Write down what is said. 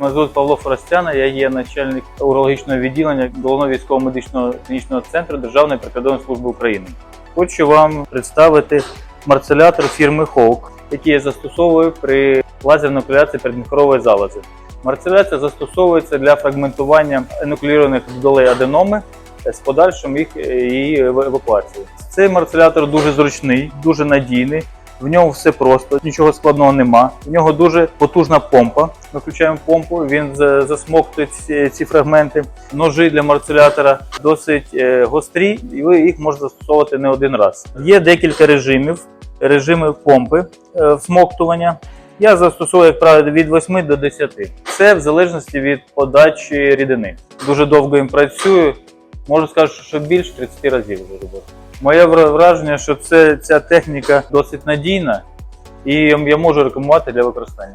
Мене звуть Павло Форостяна, я є начальник урологічного відділення головного військово-медичного клінічного центру Державної прикордонної служби України. Хочу вам представити марцелятор фірми Hawk, який я застосовую при лазерній окуляції передміхорової залози. Марцеляція застосовується для фрагментування енуклеїрованих долей аденоми з подальшим їх її ев- евакуацією. Цей марцелятор дуже зручний, дуже надійний. В ньому все просто, нічого складного нема. В нього дуже потужна помпа. Ми включаємо помпу, він засмоктує ці, ці фрагменти. Ножі для марцелятора досить е, гострі, і ви їх можете застосовувати не один раз. Є декілька режимів, режими помпи е, всмоктування. Я застосовую, як правило, від 8 до 10. Це в залежності від подачі рідини. Дуже довго їм працюю. Можу сказати, що більше 30 разів вже робив. Моє враження, що це, ця техніка досить надійна і я можу рекомендувати для використання.